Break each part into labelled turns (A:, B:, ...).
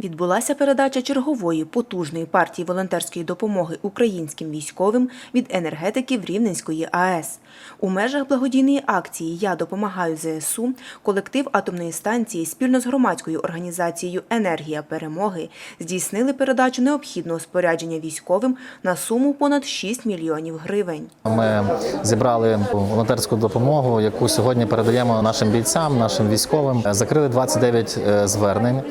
A: Відбулася передача чергової потужної партії волонтерської допомоги українським військовим від енергетиків Рівненської АЕС. У межах благодійної акції Я допомагаю ЗСУ колектив атомної станції спільно з громадською організацією Енергія перемоги здійснили передачу необхідного спорядження військовим на суму понад 6 мільйонів гривень.
B: Ми зібрали волонтерську допомогу, яку сьогодні передаємо нашим бійцям, нашим військовим. Закрили 29 е, звернень,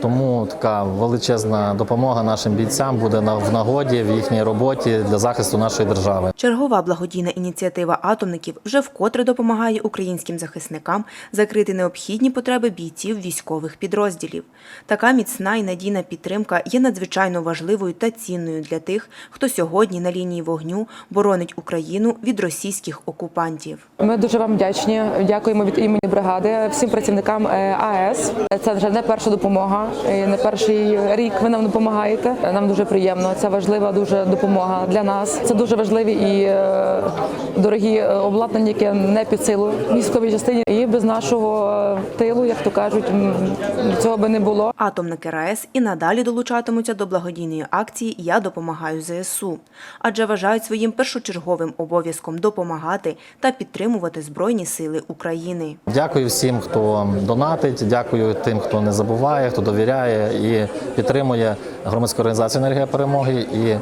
B: тому така величезна допомога нашим бійцям буде на- в нагоді в їхній роботі для захисту нашої держави.
A: Чергова благодійна ініціатива атомників вже вкотре допомагає українським захисникам закрити необхідні потреби бійців військових підрозділів. Така міцна і надійна підтримка є надзвичайно важливою та цінною для тих, хто сьогодні на лінії вогню боронить Україну від російських окупантів.
C: Ми дуже вам вдячні. Дякуємо від імені бригади всім працівникам е, АЕС. Це вже не перша допомога. і Не перший рік ви нам допомагаєте. Нам дуже приємно. Це важлива дуже допомога для нас. Це дуже важливі і е, дорогі е, обладнання, яке не під силу військовій частині. І без нашого е, тилу, як то кажуть, цього би не було.
A: Атомники РаЕС і надалі долучатимуться до благодійної акції Я допомагаю ЗСУ, адже вважають своїм першочерговим обов'язком допомагати та підтримувати Збройні сили України.
B: Дякую всім, хто донатить. Дякую тим, хто не забуває, хто довіряє і підтримує громадську організацію енергія перемоги і е,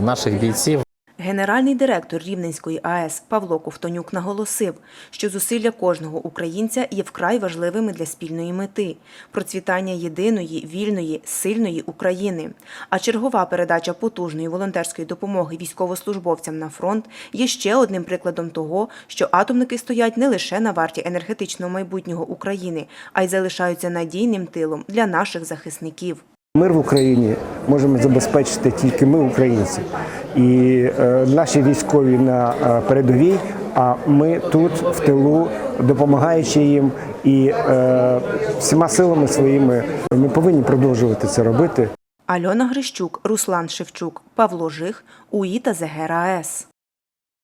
B: наших бійців.
A: Генеральний директор Рівненської АЕС Павло Ковтонюк наголосив, що зусилля кожного українця є вкрай важливими для спільної мети процвітання єдиної, вільної, сильної України. А чергова передача потужної волонтерської допомоги військовослужбовцям на фронт є ще одним прикладом того, що атомники стоять не лише на варті енергетичного майбутнього України, а й залишаються надійним тилом для наших захисників.
D: Мир в Україні можемо забезпечити тільки ми, українці, і е, наші військові на е, передовій. А ми тут в тилу, допомагаючи їм, і е, всіма силами своїми ми повинні продовжувати це робити.
A: Альона Грищук, Руслан Шевчук, Павло Жих, УІ та ЗГРАЕС.